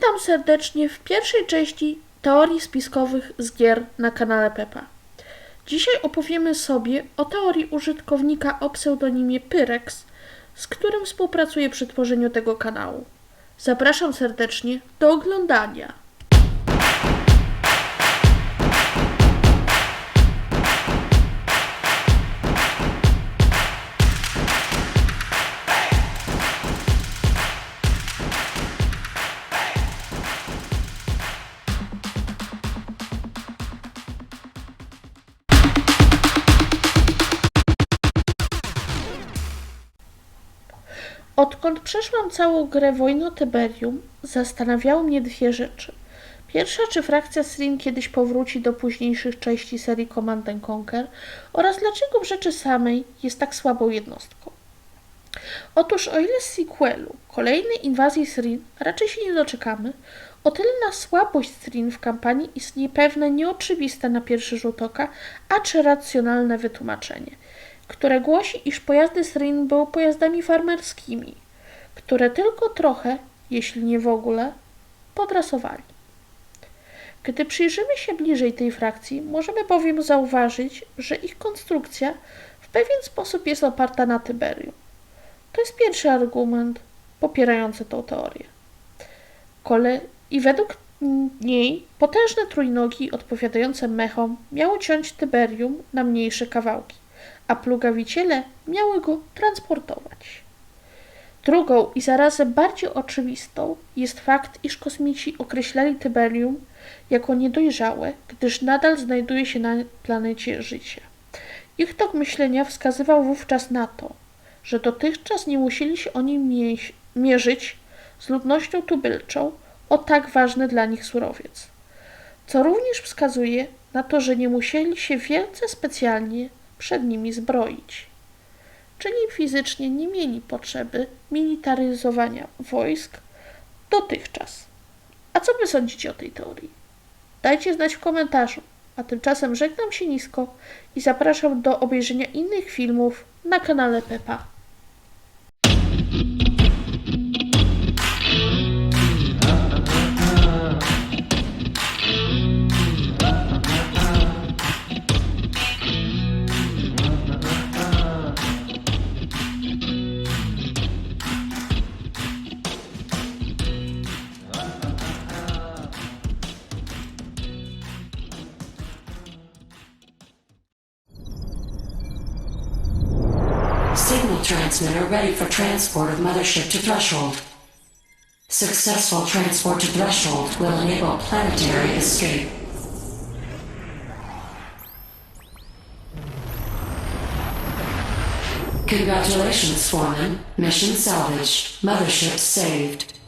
Witam serdecznie w pierwszej części teorii spiskowych z gier na kanale Pepa. Dzisiaj opowiemy sobie o teorii użytkownika o pseudonimie Pyrex, z którym współpracuję przy tworzeniu tego kanału. Zapraszam serdecznie do oglądania. Odkąd przeszłam całą grę Wojno Tyberium, zastanawiały mnie dwie rzeczy. Pierwsza, czy frakcja Srin kiedyś powróci do późniejszych części serii Command and Conquer oraz dlaczego w rzeczy samej jest tak słabą jednostką. Otóż o ile z sequelu kolejnej inwazji Srin raczej się nie doczekamy, o tyle na słabość Srin w kampanii istnieje pewne nieoczywiste na pierwszy rzut oka, acz racjonalne wytłumaczenie, które głosi, iż pojazdy Srin były pojazdami farmerskimi, które tylko trochę, jeśli nie w ogóle, podrasowali. Gdy przyjrzymy się bliżej tej frakcji, możemy bowiem zauważyć, że ich konstrukcja w pewien sposób jest oparta na Tyberium. To jest pierwszy argument popierający tą teorię. Kole... I według niej potężne trójnogi odpowiadające mechom miały ciąć Tyberium na mniejsze kawałki, a plugawiciele miały go transportować. Drugą i zarazem bardziej oczywistą jest fakt, iż kosmici określali Tyberium jako niedojrzałe, gdyż nadal znajduje się na planecie życie. Ich tok myślenia wskazywał wówczas na to, że dotychczas nie musieli się oni mie- mierzyć z ludnością tubylczą o tak ważny dla nich surowiec. Co również wskazuje na to, że nie musieli się wielce specjalnie przed nimi zbroić. Czyli fizycznie nie mieli potrzeby militaryzowania wojsk dotychczas. A co wy sądzicie o tej teorii? Dajcie znać w komentarzu. A tymczasem żegnam się nisko i zapraszam do obejrzenia innych filmów na kanale Pepa. Signal transmitter ready for transport of mothership to threshold. Successful transport to threshold will enable planetary escape. Congratulations, Foreman. Mission salvaged. Mothership saved.